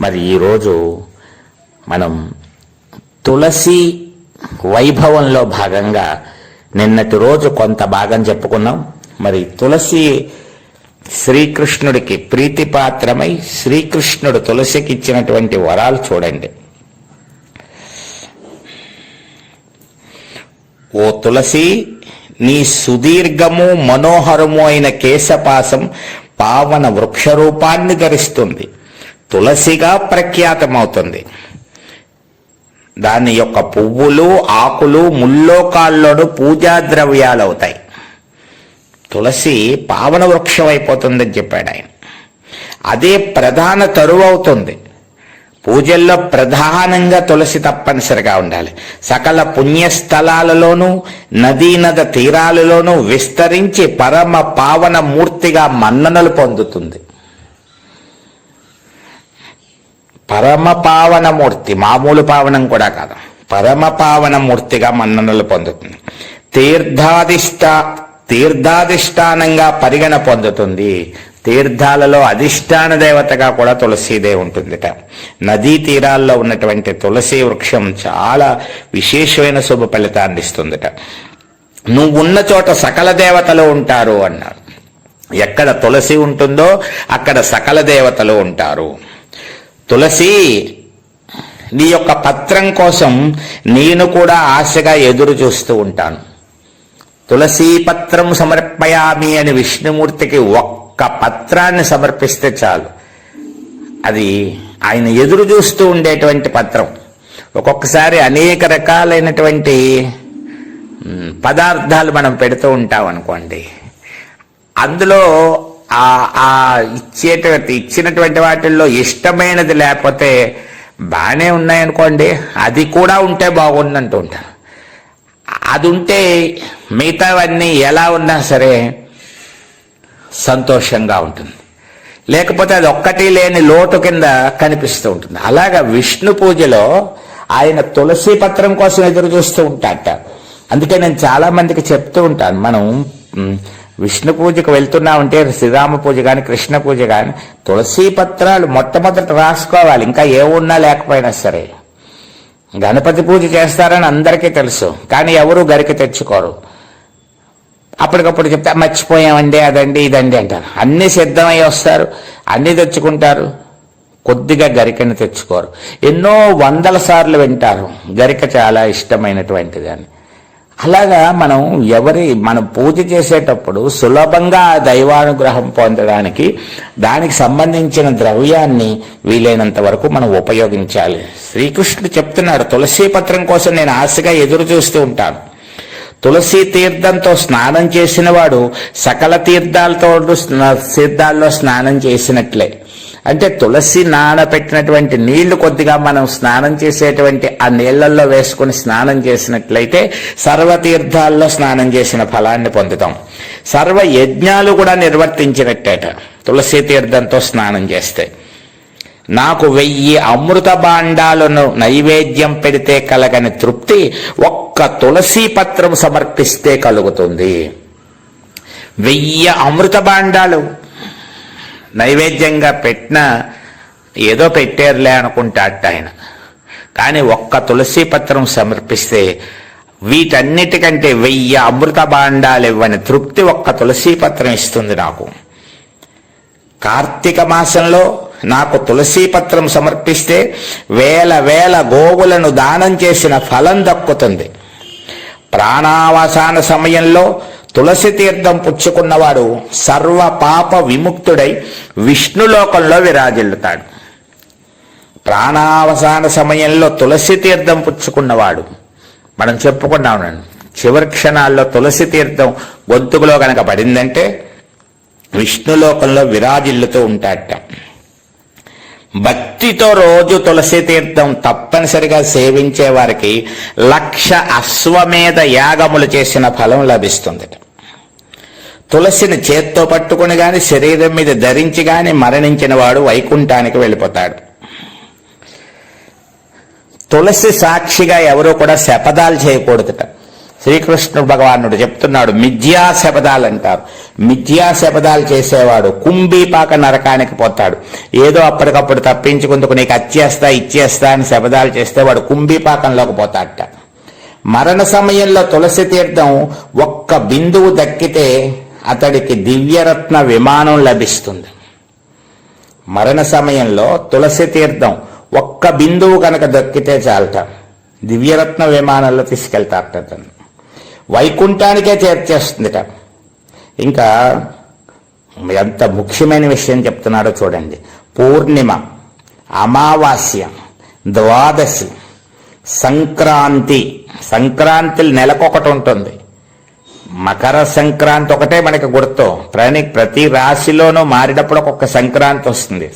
మరి ఈరోజు మనం తులసి వైభవంలో భాగంగా నిన్నటి రోజు కొంత భాగం చెప్పుకున్నాం. మరి తులసి శ్రీకృష్ణుడికి ప్రీతిపాత్రమై శ్రీకృష్ణుడు తులసికి ఇచ్చినటువంటి వరాలు చూడండి. ఓ తులసి నీ సుదీర్ఘము మనోహరము అయిన కేశపాసం పావన వృక్షరూపాన్ని ధరిస్తుంది. తులసిగా ప్రఖ్యాతమవుతుంది. దాని యొక్క పువ్వులు ఆకులు ముల్లోకాల్లోనూ పూజా ద్రవ్యాలు అవుతాయి తులసి పావన వృక్షం అయిపోతుందని చెప్పాడు ఆయన. అదే ప్రధాన తరువు అవుతుంది పూజల్లో ప్రధానంగా తులసి తప్పనిసరిగా ఉండాలి. సకల పుణ్యస్థలాలలోనూ నదీ నద తీరాలలోనూ విస్తరించి పరమ పావన మూర్తిగా మన్ననలు పొందుతుంది. పరమ పావన మూర్తి మామూలు పావనం కూడా కాదు. పరమ పావన మూర్తిగా మన్ననలు పొందుతుంది. తీర్థాధిష్ట తీర్థాధిష్టానంగా పరిగణ పొందుతుంది. తీర్థాలలో అధిష్టాన దేవతగా కూడా తులసీదేవి ఉంటుందిట. నదీ తీరాల్లో ఉన్నటువంటి తులసి వృక్షం చాలా విశేషమైన శుభ ఫలితాన్ని ఇస్తుందిట. నువ్వు ఉన్న చోట సకల దేవతలు ఉంటారు అన్నారు. ఎక్కడ తులసి ఉంటుందో అక్కడ సకల దేవతలు ఉంటారు. తులసి నీ యొక్క పత్రం కోసం నేను కూడా ఆశగా ఎదురు చూస్తూ ఉంటాను. తులసీ పత్రం సమర్పయామి అని విష్ణుమూర్తికి ఒక్క పత్రాన్ని సమర్పిస్తే చాలు. అది ఆయన ఎదురు చూస్తూ ఉండేటువంటి పత్రం. ఒక్కొక్కసారి అనేక రకాలైనటువంటి పదార్థాలు మనం పెడుతూ ఉంటాం అనుకోండి. అందులో ఆ ఆ ఇచ్చేటువంటి ఇచ్చినటువంటి వాటిల్లో ఇష్టమైనది లేకపోతే బాగానే ఉన్నాయనుకోండి. అది కూడా ఉంటే బాగుందంటూ ఉంటారు అది ఉంటే మిగతావన్నీ ఎలా ఉన్నా సరే సంతోషంగా ఉంటుంది. లేకపోతే అది ఒక్కటి లేని లోటు కింద కనిపిస్తూ ఉంటుంది. అలాగా విష్ణు పూజలో ఆయన తులసి పత్రం కోసం ఎదురు చూస్తూ ఉంటాట అందుకే నేను చాలా మందికి చెప్తూ ఉంటాను. మనం విష్ణు పూజకు వెళ్తున్నామంటే శ్రీరామ పూజ కానీ కృష్ణ పూజ కానీ తులసి పత్రాలు మొట్టమొదట రాసుకోవాలి. ఇంకా ఏమున్నా లేకపోయినా సరే. గణపతి పూజ చేస్తారని అందరికీ తెలుసు. కానీ ఎవరు గరికి తెచ్చుకోరు. అప్పటికప్పుడు చెప్తే మర్చిపోయామండి అదండి ఇదండి అంటారు. అన్ని సిద్ధమై వస్తారు అన్ని తెచ్చుకుంటారు. కొద్దిగా గరికని తెచ్చుకోరు. ఎన్నో వందల సార్లు వింటారు గరిక చాలా ఇష్టమైనటువంటిది అని. అలాగా మనం ఎవరి మనం పూజ చేసేటప్పుడు సులభంగా దైవానుగ్రహం పొందడానికి దానికి సంబంధించిన ద్రవ్యాన్ని వీలైనంత వరకు మనం ఉపయోగించాలి. శ్రీకృష్ణుడు చెప్తున్నాడు తులసి పత్రం కోసం నేను ఆశగా ఎదురు చూస్తూ ఉంటాను. తులసి తీర్థంతో స్నానం చేసిన వాడు సకల తీర్థాలతో తీర్థాల్లో స్నానం చేసినట్లే. అంటే తులసి నానబెట్టినటువంటి నీళ్ళు కొద్దిగా మనం స్నానం చేసేటువంటి ఆ నీళ్ళలో వేసుకుని స్నానం చేసినట్లయితే సర్వ తీర్థాల్లో స్నానం చేసిన ఫలాన్ని పొందుతాం. సర్వ యజ్ఞాలు కూడా నిర్వర్తించినట్టేట తులసి తీర్థంతో స్నానం చేస్తే. నాకు వెయ్యి అమృత బాండాలను నైవేద్యం పెడితే కలగని తృప్తి ఒక్క తులసి పత్రం సమర్పిస్తే కలుగుతుంది. వెయ్యి అమృత బాండాలు నైవేద్యంగా పెట్టిన ఏదో పెట్టారులే అనుకుంటాట ఆయన కానీ ఒక్క తులసి పత్రం సమర్పిస్తే వీటన్నిటికంటే వెయ్యి అమృత బాండాలు ఇవ్వని తృప్తి ఒక్క తులసి పత్రం ఇస్తుంది నాకు. కార్తీక మాసంలో నాకు తులసీ పత్రం సమర్పిస్తే వేల వేల గోవులను దానం చేసిన ఫలం దక్కుతుంది. ప్రాణావసాన సమయంలో తులసి తీర్థం పుచ్చుకున్నవాడు సర్వ పాప విముక్తుడై విష్ణులోకంలో విరాజిల్లుతాడు. ప్రాణావసాన సమయంలో తులసి తీర్థం పుచ్చుకున్నవాడు మనం చెప్పుకున్నాం చివరి క్షణాల్లో తులసి తీర్థం గొంతుకులో కనుక పడిందంటే విష్ణులోకంలో విరాజిల్లుతూ ఉంటాడట. భక్తితో రోజు తులసి తీర్థం తప్పనిసరిగా సేవించే వారికి లక్ష అశ్వమేధ యాగములు చేసిన ఫలం లభిస్తుంది తులసిని చేత్తో పట్టుకుని గాని శరీరం మీద ధరించి గాని మరణించిన వాడు వైకుంఠానికి వెళ్ళిపోతాడు. తులసి సాక్షిగా ఎవరూ కూడా శపథాలు చేయకూడదుట. శ్రీకృష్ణుడు భగవానుడు చెప్తున్నాడు మిథ్యా శపథాలు అంటారు మిథ్యా శపథాలు చేసేవాడు. కుంభీపాక నరకానికి పోతాడు. ఏదో అప్పటికప్పుడు తప్పించుకుందుకు నీకు అచ్చేస్తా ఇచ్చేస్తా అని శపథాలు చేస్తే వాడు కుంభీపాకంలోకి పోతాడట. మరణ సమయంలో తులసి తీర్థం ఒక్క బిందువు దక్కితే అతడికి దివ్యరత్న విమానం లభిస్తుంది. మరణ సమయంలో తులసి తీర్థం ఒక్క బిందువు కనుక దక్కితే చాలట. దివ్యరత్న విమానంలో తీసుకెళ్తారట అతను. వైకుంఠానికే చేర్చేస్తుందిట. ఇంకా ఎంత ముఖ్యమైన విషయం చెప్తున్నాడో చూడండి. పూర్ణిమ అమావాస్య ద్వాదశి సంక్రాంతి. సంక్రాంతి నెలకొకటి ఉంటుంది. మకర సంక్రాంతి ఒకటే మనకి గుర్తు. ప్రతి ప్రతి రాశిలోనూ మారినప్పుడు ఒక్కొక్క సంక్రాంతి వస్తుంది.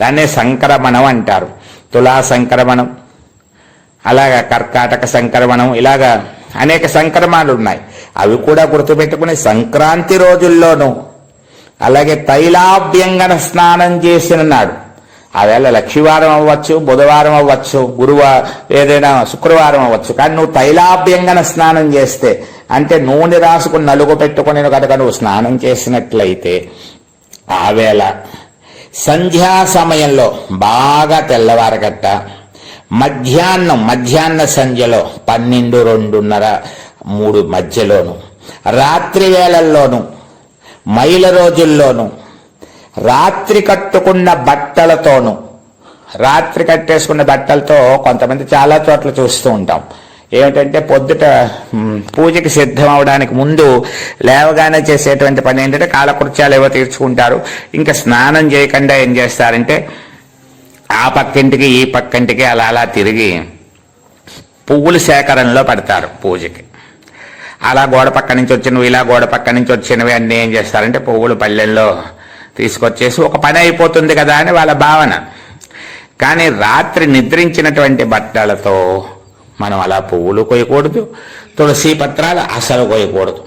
దాన్నే సంక్రమణం అంటారు. తులా సంక్రమణం అలాగా కర్కాటక సంక్రమణం ఇలాగా అనేక సంక్రమాలు ఉన్నాయి. అవి కూడా గుర్తుపెట్టుకుని సంక్రాంతి రోజుల్లోనూ. అలాగే తైలాభ్యంగన స్నానం చేసిన నాడు ఆవేళ లక్ష్మీవారం అవ్వచ్చు బుధవారం అవ్వచ్చు గురువారం ఏదైనా శుక్రవారం అవ్వచ్చు. కానీ నువ్వు తైలాభ్యంగన స్నానం చేస్తే అంటే నూనె రాసుకుని నలుగు పెట్టుకుని కనుక నువ్వు స్నానం చేసినట్లయితే ఆవేళ సంధ్యా సమయంలో బాగా తెల్లవారగట్ట మధ్యాహ్నం మధ్యాహ్న సంధ్యలో పన్నెండు రెండున్నర మూడు మధ్యలోను. రాత్రి వేళల్లోనూ మైల రోజుల్లోనూ రాత్రి కట్టుకున్న బట్టలతోనూ రాత్రి కట్టేసుకున్న బట్టలతో కొంతమంది చాలా చోట్ల చూస్తూ ఉంటాం. ఏమిటంటే పొద్దుట పూజకి సిద్ధం అవడానికి ముందు లేవగానే చేసేటువంటి పని ఏంటంటే కాలకృత్యాలు ఏవో తీర్చుకుంటారు. ఇంకా స్నానం చేయకుండా ఏం చేస్తారంటే ఆ పక్కింటికి ఈ పక్కింటికి అలా అలా తిరిగి పువ్వుల సేకరణలో పెడతారు పూజకి. అలా గోడ పక్క నుంచి వచ్చినవి ఇలా గోడ పక్క నుంచి వచ్చినవి అన్నీ ఏం చేస్తారంటే పువ్వులు పల్లెల్లో తీసుకొచ్చేసి ఒక పని అయిపోతుంది కదా అని వాళ్ళ భావన. కానీ రాత్రి నిద్రించినటువంటి బట్టలతో మనం అలా పువ్వులు కొయ్యకూడదు తులసి పత్రాలు అసలు కొయ్యకూడదు.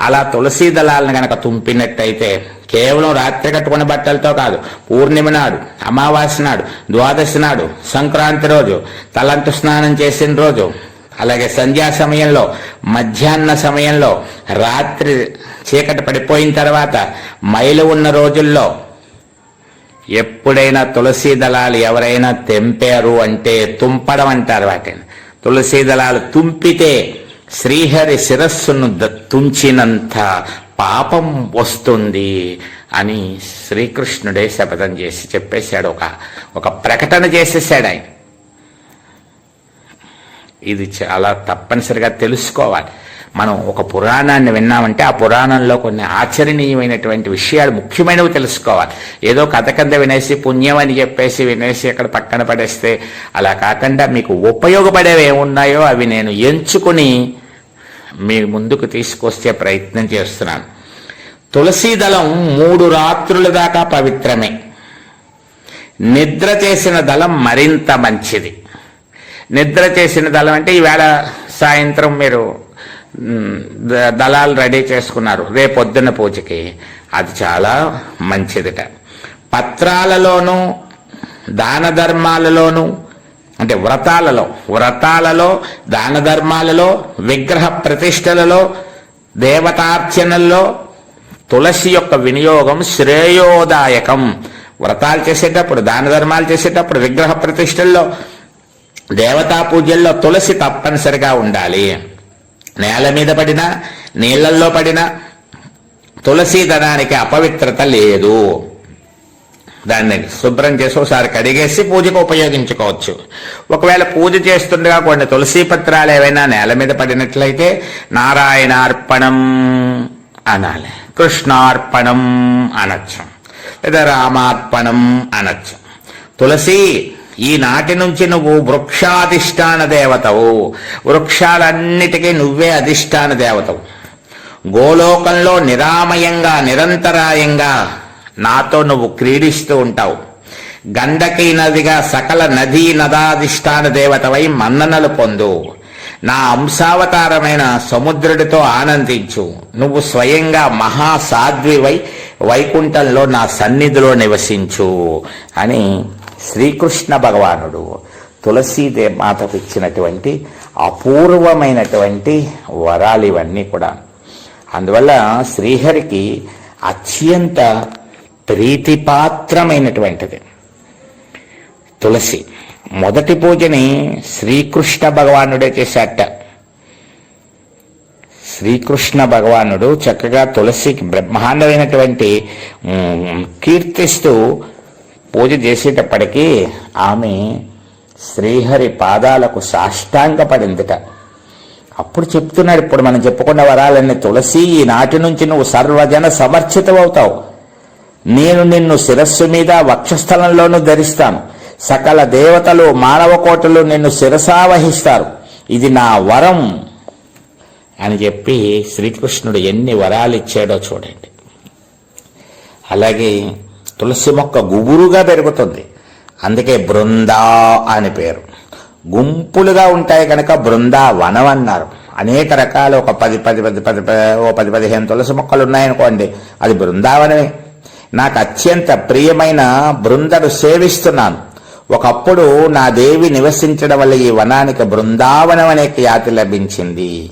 అలా తులసి దళాలను గనక తుంపినట్టయితే కేవలం రాత్రి కట్టుకున్న బట్టలతో కాదు పూర్ణిమ నాడు అమావాస్య నాడు ద్వాదశి నాడు సంక్రాంతి రోజు తలంటు స్నానం చేసిన రోజు అలాగే సంధ్యా సమయంలో మధ్యాహ్న సమయంలో రాత్రి చీకటి పడిపోయిన తర్వాత మైలు ఉన్న రోజుల్లో ఎప్పుడైనా తులసి దళాలు ఎవరైనా తెంపారు అంటే తుంపడం అంటారు వాటిని. తులసి దళాలు తుంపితే శ్రీహరి శిరస్సును తుంచినంత పాపం వస్తుంది అని శ్రీకృష్ణుడే శపథం చేసి చెప్పేశాడు. ఒక ఒక ప్రకటన చేసేసాడు ఆయన. ఇది చాలా తప్పనిసరిగా తెలుసుకోవాలి. మనం ఒక పురాణాన్ని విన్నామంటే ఆ పురాణంలో కొన్ని ఆచరణీయమైనటువంటి విషయాలు ముఖ్యమైనవి తెలుసుకోవాలి. ఏదో కథ కింద వినేసి పుణ్యం అని చెప్పేసి వినేసి అక్కడ పక్కన పడేస్తే అలా కాకుండా మీకు ఉపయోగపడేవి ఏమున్నాయో అవి నేను ఎంచుకుని మీ ముందుకు తీసుకొచ్చే ప్రయత్నం చేస్తున్నాను. తులసీ దళం మూడు రాత్రుల దాకా పవిత్రమే. నిద్ర చేసిన దళం మరింత మంచిది. నిద్ర చేసిన దళం అంటే ఈవేళ సాయంత్రం మీరు ద- దళాలు రెడీ చేసుకున్నారు. రేపొద్దున పూజకి. అది చాలా మంచిదిట. పత్రాలలోనూ దాన ధర్మాలలోనూ అంటే వ్రతాలలో వ్రతాలలో దాన ధర్మాలలో విగ్రహ ప్రతిష్టలలో దేవతార్చనల్లో తులసి యొక్క వినియోగం శ్రేయోదాయకం. వ్రతాలు చేసేటప్పుడు దాన ధర్మాలు చేసేటప్పుడు విగ్రహ ప్రతిష్టల్లో దేవతా పూజల్లో తులసి తప్పనిసరిగా ఉండాలి. నేల మీద పడినా నీళ్ళల్లో పడినా తులసి దళానికి అపవిత్రత లేదు. దాన్ని శుభ్రం చేసి ఒకసారి కడిగేసి పూజకు ఉపయోగించుకోవచ్చు. ఒకవేళ పూజ చేస్తుండగా కొన్ని తులసి పత్రాలు ఏవైనా నేల మీద పడినట్లయితే నారాయణార్పణం అనాలి. కృష్ణార్పణం అనొచ్చు. లేదా రామార్పణం అనొచ్చు. తులసి ఈనాటి నుంచి నువ్వు వృక్షాధిష్టాన దేవతవు. వృక్షాలన్నిటికీ నువ్వే అధిష్టాన దేవతవు. గోలోకంలో నిరామయంగా నిరంతరాయంగా నాతో నువ్వు క్రీడిస్తూ ఉంటావు. గండకీ నదిగా సకల నదీ నదాధిష్టాన దేవతవై మన్ననలు పొందు. నా అంశావతారమైన సముద్రుడితో ఆనందించు. నువ్వు స్వయంగా మహాసాధ్వివై వైకుంఠంలో నా సన్నిధిలో నివసించు అని శ్రీకృష్ణ భగవానుడు తులసీదే మాతకు ఇచ్చినటువంటి అపూర్వమైనటువంటి వరాలు ఇవన్నీ కూడా. అందువల్ల శ్రీహరికి అత్యంత ప్రీతిపాత్రమైనటువంటిది. తులసి. మొదటి పూజని శ్రీకృష్ణ భగవానుడే చేశాట శ్రీకృష్ణ భగవానుడు చక్కగా తులసికి బ్రహ్మాండమైనటువంటి కీర్తిస్తూ పూజ చేసేటప్పటికీ ఆమె శ్రీహరి పాదాలకు సాష్టాంగపడిందిట. అప్పుడు చెప్తున్నాడు ఇప్పుడు మనం చెప్పుకున్న వరాలన్నీ తులసి ఈనాటి నుంచి నువ్వు సర్వజన సమర్చితమవుతావు నేను నిన్ను శిరస్సు మీద వక్షస్థలంలోనూ ధరిస్తాను. సకల దేవతలు మానవ కోటలు నిన్ను శిరసావహిస్తారు ఇది నా వరం. అని చెప్పి శ్రీకృష్ణుడు ఎన్ని వరాలు ఇచ్చాడో చూడండి. అలాగే తులసి మొక్క గుబురుగా పెరుగుతుంది. అందుకే బృందా అని పేరు. గుంపులుగా ఉంటాయి కనుక బృందావనం అన్నారు. అనేక రకాల ఒక పది పది పది పది ఓ పది పదిహేను తులసి మొక్కలు ఉన్నాయనుకోండి అది బృందావనమే. నాకు అత్యంత ప్రియమైన బృందను సేవిస్తున్నాను. ఒకప్పుడు నా దేవి నివసించడం వల్ల ఈ వనానికి బృందావనం అనే ఖ్యాతి లభించింది.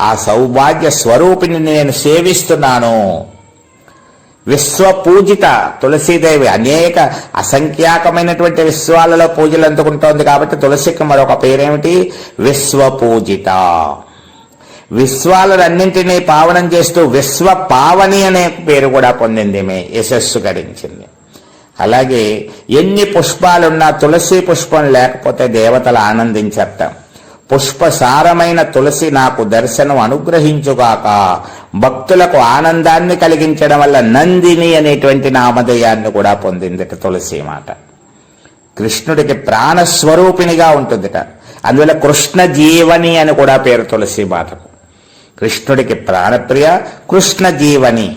ఆ సౌభాగ్య స్వరూపిణిని నేను సేవిస్తున్నాను. విశ్వపూజిత తులసీదేవి అనేక అసంఖ్యాకమైనటువంటి విశ్వాలలో పూజలు అందుకుంటోంది కాబట్టి తులసికి మరొక పేరేమిటి? విశ్వపూజిత. విశ్వాలన్నింటినీ పావనం చేస్తూ విశ్వ పావని అనే పేరు కూడా పొందింది మే యశస్సు గడించింది. అలాగే ఎన్ని పుష్పాలున్నా తులసి పుష్పం లేకపోతే దేవతలు ఆనందించట పుష్పసారమైన తులసి నాకు దర్శనం అనుగ్రహించుగాక. భక్తులకు ఆనందాన్ని కలిగించడం వల్ల నందిని అనేటువంటి నామధేయాన్ని కూడా పొందిందిట తులసి మాట. కృష్ణుడికి ప్రాణస్వరూపిణిగా ఉంటుందిట. అందువల్ల కృష్ణ జీవని అని కూడా పేరు తులసి మాటకు. కృష్ణుడికి ప్రాణప్రియ కృష్ణ జీవని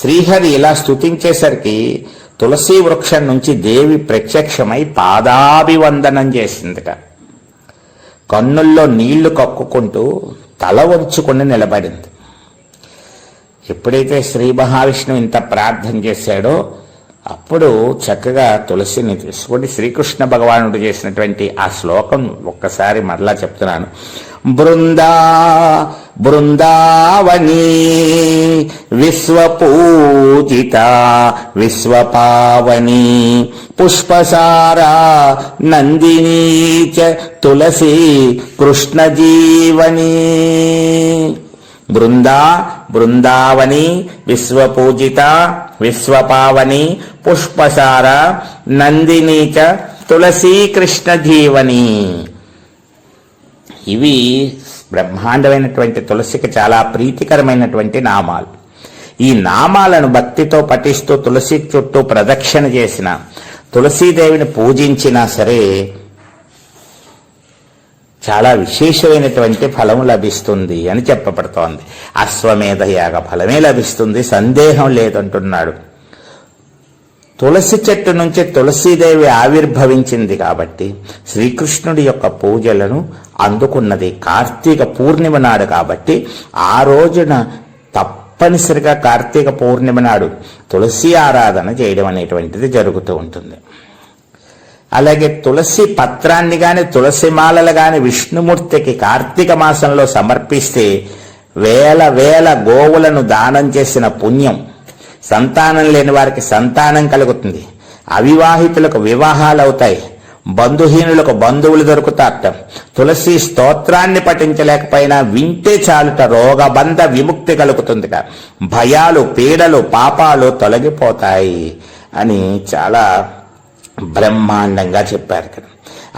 శ్రీహరి ఇలా స్తుతించేసరికి తులసి వృక్షం నుంచి దేవి ప్రత్యక్షమై పాదాభివందనం చేసిందిట. కన్నుల్లో నీళ్ళు కక్కుకుంటూ తల వంచుకొని నిలబడింది. ఎప్పుడైతే శ్రీ మహావిష్ణువు ఇంత ప్రార్థన చేశాడో అప్పుడు చక్కగా తులసిని తీసుకొని శ్రీకృష్ణ భగవానుడు చేసినటువంటి ఆ శ్లోకం ఒక్కసారి మరలా చెప్తున్నాను. బృందా బృందావని విశ్వపూజిత విశ్వపావని పుష్పసారా నందినీ చ తులసి కృష్ణజీవని. బృందా బృందావని విశ్వపూజిత విశ్వపావని పుష్పసార నందినీచ తులసీకృష్ణ తులసీ కృష్ణ జీవని ఇవి బ్రహ్మాండమైనటువంటి తులసికి చాలా ప్రీతికరమైనటువంటి నామాలు. ఈ నామాలను భక్తితో పఠిస్తూ తులసి చుట్టూ ప్రదక్షిణ చేసిన తులసీదేవిని పూజించినా సరే చాలా విశేషమైనటువంటి ఫలము లభిస్తుంది అని చెప్పబడుతోంది. అశ్వమేధ యాగ ఫలమే లభిస్తుంది సందేహం లేదంటున్నాడు. తులసి చెట్టు నుంచి తులసీదేవి ఆవిర్భవించింది కాబట్టి శ్రీకృష్ణుడి యొక్క పూజలను అందుకున్నది కార్తీక పూర్ణిమ నాడు కాబట్టి ఆ రోజున తప్పనిసరిగా కార్తీక పూర్ణిమ నాడు తులసి ఆరాధన చేయడం అనేటువంటిది జరుగుతూ ఉంటుంది. అలాగే తులసి పత్రాన్ని గాని తులసి మాలలు గాని విష్ణుమూర్తికి కార్తీక మాసంలో సమర్పిస్తే వేల వేల గోవులను దానం చేసిన పుణ్యం. సంతానం లేని వారికి సంతానం కలుగుతుంది. అవివాహితులకు వివాహాలు అవుతాయి బంధుహీనులకు బంధువులు దొరుకుతారట. తులసి స్తోత్రాన్ని పఠించలేకపోయినా వింటే చాలుట రోగబంధ విముక్తి కలుగుతుందిట. భయాలు పీడలు పాపాలు తొలగిపోతాయి అని చాలా బ్రహ్మాండంగా చెప్పారు ఇక్కడ.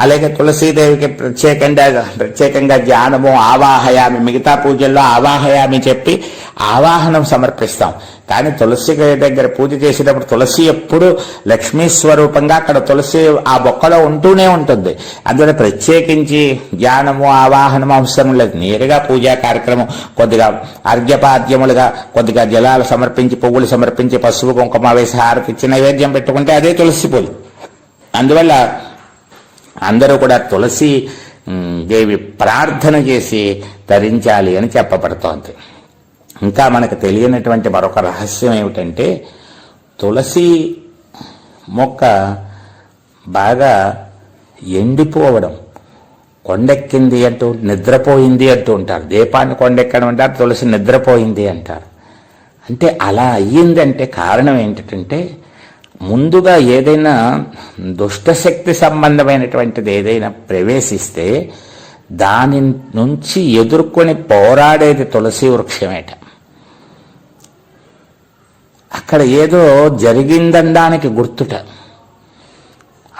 అలాగే తులసీదేవికి ప్రత్యేకంగా ప్రత్యేకంగా ధ్యానము ఆవాహయామి మిగతా పూజల్లో ఆవాహయామి చెప్పి ఆవాహనం సమర్పిస్తాం. కానీ తులసి దగ్గర పూజ చేసేటప్పుడు తులసి ఎప్పుడు లక్ష్మీ స్వరూపంగా అక్కడ తులసి ఆ బొక్కలో ఉంటూనే ఉంటుంది. అందువల్ల ప్రత్యేకించి ధ్యానము ఆవాహనం అవసరం లేదు. నేరుగా పూజా కార్యక్రమం కొద్దిగా అర్ఘ్యపాద్యములుగా కొద్దిగా జలాలు సమర్పించి పువ్వులు సమర్పించి పసుపు కుంకుమ వేసి హారతి ఇచ్చి నైవేద్యం పెట్టుకుంటే అదే తులసి పూజ. అందువల్ల అందరూ కూడా తులసి దేవి ప్రార్థన చేసి ధరించాలి అని చెప్పబడుతోంది. ఇంకా మనకు తెలియనటువంటి మరొక రహస్యం ఏమిటంటే తులసి మొక్క బాగా ఎండిపోవడం కొండెక్కింది అంటూ నిద్రపోయింది అంటూ ఉంటారు. దీపాన్ని కొండెక్కడం అంటారు తులసి నిద్రపోయింది అంటారు. అంటే అలా అయ్యిందంటే కారణం ఏంటంటే ముందుగా ఏదైనా దుష్టశక్తి సంబంధమైనటువంటిది ఏదైనా ప్రవేశిస్తే దాని నుంచి ఎదుర్కొని పోరాడేది తులసి వృక్షమేట. అక్కడ ఏదో జరిగిందనడానికి గుర్తుట.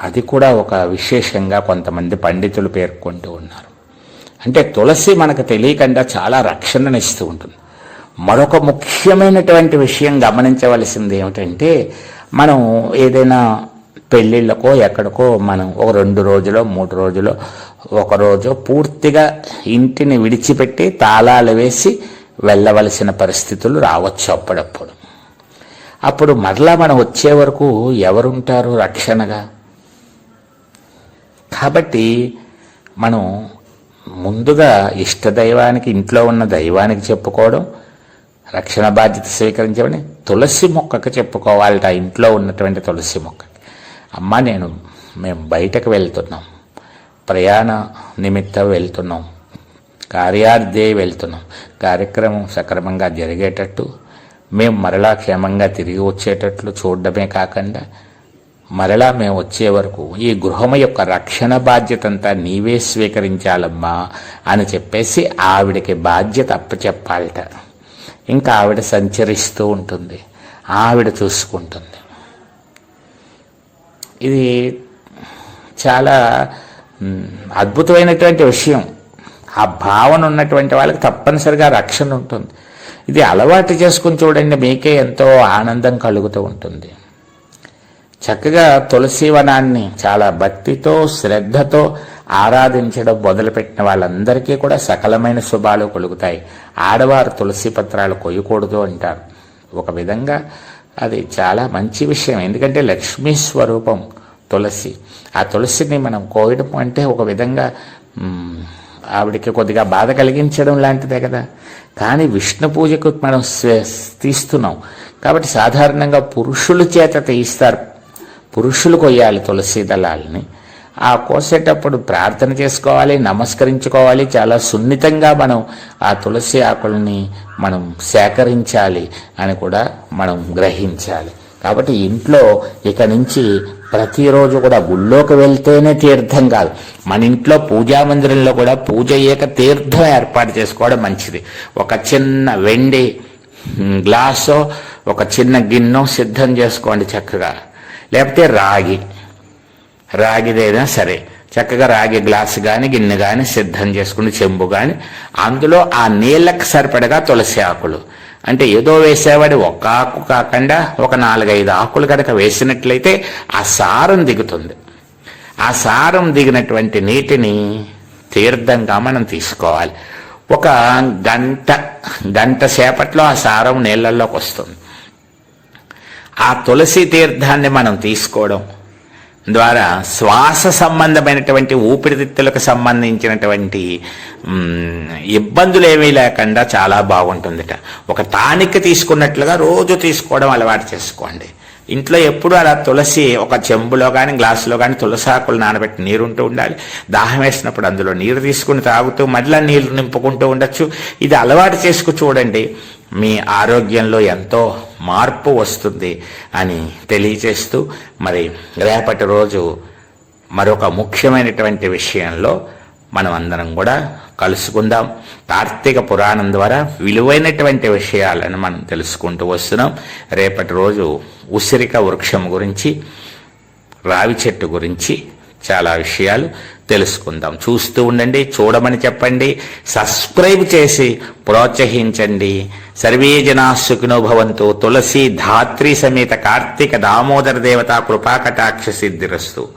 అది కూడా ఒక విశేషంగా కొంతమంది పండితులు పేర్కొంటూ ఉన్నారు. అంటే తులసి మనకు తెలియకుండా చాలా రక్షణనిస్తూ ఉంటుంది. మరొక ముఖ్యమైనటువంటి విషయం గమనించవలసింది ఏమిటంటే మనం ఏదైనా పెళ్ళిళ్ళకో ఎక్కడికో మనం ఒక రెండు రోజులో మూడు రోజులో ఒక రోజు పూర్తిగా ఇంటిని విడిచిపెట్టి తాళాలు వేసి వెళ్ళవలసిన పరిస్థితులు రావచ్చు అప్పుడప్పుడు. అప్పుడు మరలా మనం వచ్చే వరకు ఎవరుంటారు రక్షణగా? కాబట్టి మనం ముందుగా ఇష్ట దైవానికి ఇంట్లో ఉన్న దైవానికి చెప్పుకోవడం రక్షణ బాధ్యత స్వీకరించమని తులసి మొక్కకు చెప్పుకోవాలట ఇంట్లో ఉన్నటువంటి తులసి మొక్కకి. అమ్మ నేను మేము బయటకు వెళ్తున్నాం. ప్రయాణ నిమిత్తం వెళ్తున్నాం. కార్యార్థే వెళ్తున్నాం. కార్యక్రమం సక్రమంగా జరిగేటట్టు మేము మరలా క్షేమంగా తిరిగి వచ్చేటట్లు చూడడమే కాకుండా మరలా మేము వచ్చే వరకు ఈ గృహం యొక్క రక్షణ బాధ్యత అంతా నీవే స్వీకరించాలమ్మా అని చెప్పేసి ఆవిడకి బాధ్యత అప్పచెప్పాలట. ఇంకా ఆవిడ సంచరిస్తూ ఉంటుంది. ఆవిడ చూసుకుంటుంది. ఇది చాలా అద్భుతమైనటువంటి విషయం. ఆ భావన ఉన్నటువంటి వాళ్ళకి తప్పనిసరిగా రక్షణ ఉంటుంది. ఇది అలవాటు చేసుకుని చూడండి మీకే ఎంతో ఆనందం కలుగుతూ ఉంటుంది. చక్కగా తులసి వనాన్ని చాలా భక్తితో శ్రద్ధతో ఆరాధించడం మొదలుపెట్టిన వాళ్ళందరికీ కూడా సకలమైన శుభాలు కలుగుతాయి. ఆడవారు తులసి పత్రాలు కొయ్యకూడదు అంటారు. ఒక విధంగా అది చాలా మంచి విషయం. ఎందుకంటే లక్ష్మీ స్వరూపం తులసి. ఆ తులసిని మనం కోయడం అంటే ఒక విధంగా ఆవిడకి కొద్దిగా బాధ కలిగించడం లాంటిదే కదా. కానీ విష్ణు పూజకు మనం తీస్తున్నాం. కాబట్టి సాధారణంగా పురుషుల చేత తీస్తారు పురుషులు కొయ్యాలి తులసి దళాలని. ఆ కోసేటప్పుడు ప్రార్థన చేసుకోవాలి నమస్కరించుకోవాలి. చాలా సున్నితంగా మనం ఆ తులసి ఆకుల్ని మనం సేకరించాలి అని కూడా మనం గ్రహించాలి. కాబట్టి ఇంట్లో ఇక నుంచి ప్రతిరోజు కూడా గుళ్ళోకి వెళ్తేనే తీర్థం కాదు. మన ఇంట్లో పూజా మందిరంలో కూడా పూజ చేయక తీర్థం ఏర్పాటు చేసుకోవడం మంచిది. ఒక చిన్న వెండి మ్, గ్లాసో ఒక చిన్న గిన్నె సిద్ధం చేసుకోండి చక్కగా. లేకపోతే రాగి. రాగిదైనా సరే. చక్కగా రాగి గ్లాసు కానీ గిన్నె కానీ సిద్ధం చేసుకుని చెంబు కానీ అందులో ఆ నీళ్ళకి సరిపడగా తులసి ఆకులు. అంటే ఏదో వేసేవాడి ఒక ఆకు కాకుండా ఒక నాలుగైదు ఆకులు కనుక వేసినట్లయితే ఆ సారం దిగుతుంది. ఆ సారం దిగినటువంటి నీటిని తీర్థంగా మనం తీసుకోవాలి. ఒక గంట గంట సేపట్లో ఆ సారం నీళ్ళల్లోకి వస్తుంది. ఆ తులసి తీర్థాన్ని మనం తీసుకోవడం ద్వారా శ్వాస సంబంధమైనటువంటి ఊపిరితిత్తులకు సంబంధించినటువంటి ఇబ్బందులు ఏమీ లేకుండా చాలా బాగుంటుందిట. ఒక టానిక్ తీసుకున్నట్లుగా రోజు తీసుకోవడం అలవాటు చేసుకోండి. ఇంట్లో ఎప్పుడు అలా తులసి ఒక చెంబులో కానీ గ్లాసులో కానీ తులసి ఆకులు నానబెట్టి నీరు ఉంటూ ఉండాలి. దాహం వేసినప్పుడు అందులో నీరు తీసుకుని తాగుతూ మళ్ళీ నీళ్ళు నింపుకుంటూ ఉండొచ్చు. ఇది అలవాటు చేసుకు చూడండి. మీ ఆరోగ్యంలో ఎంతో మార్పు వస్తుంది అని తెలియచేస్తూ మరి రేపటి రోజు మరొక ముఖ్యమైనటువంటి విషయంలో మనం అందరం కూడా కలుసుకుందాం. కార్తీక పురాణం ద్వారా విలువైనటువంటి విషయాలను మనం తెలుసుకుంటూ వస్తున్నాం. రేపటి రోజు ఉసిరిక వృక్షం గురించి రావి చెట్టు గురించి చాలా విషయాలు తెలుసుకుందాం. చూస్తూ ఉండండి చూడమని చెప్పండి సబ్స్క్రైబ్ చేసి ప్రోత్సహించండి. సర్వే జనా భవంతు. తులసి ధాత్రి సమేత కార్తీక దామోదర దేవత కృపాకటాక్ష సిద్ధిరస్తు.